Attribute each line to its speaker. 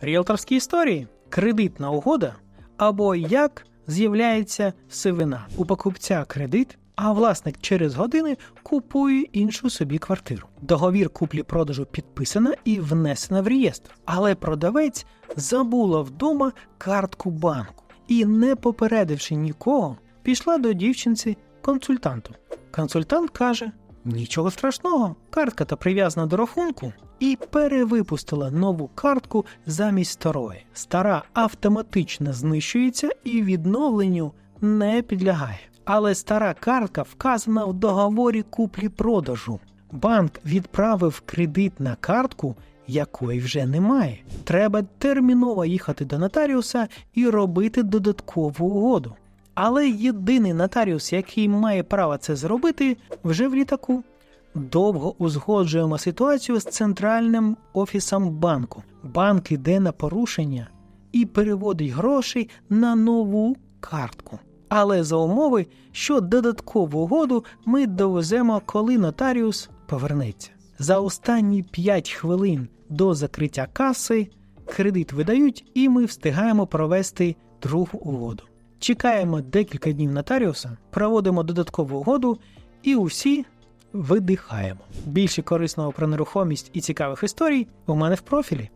Speaker 1: Ріелторські історії, кредитна угода або як з'являється сивина. У покупця кредит, а власник через години купує іншу собі квартиру. Договір куплі-продажу підписано і внесено в реєстр. Але продавець забула вдома картку банку і, не попередивши нікого, пішла до дівчинці консультанту. Консультант каже: Нічого страшного, картка та прив'язана до рахунку, і перевипустила нову картку замість старої. Стара автоматично знищується і відновленню не підлягає. Але стара картка вказана в договорі куплі-продажу. Банк відправив кредит на картку, якої вже немає. Треба терміново їхати до нотаріуса і робити додаткову угоду. Але єдиний нотаріус, який має право це зробити, вже в літаку. Довго узгоджуємо ситуацію з центральним офісом банку. Банк іде на порушення і переводить гроші на нову картку. Але за умови, що додаткову угоду ми довеземо, коли нотаріус повернеться. За останні 5 хвилин до закриття каси кредит видають, і ми встигаємо провести другу угоду. Чекаємо декілька днів нотаріуса, проводимо додаткову угоду і усі видихаємо. Більше корисного про нерухомість і цікавих історій у мене в профілі.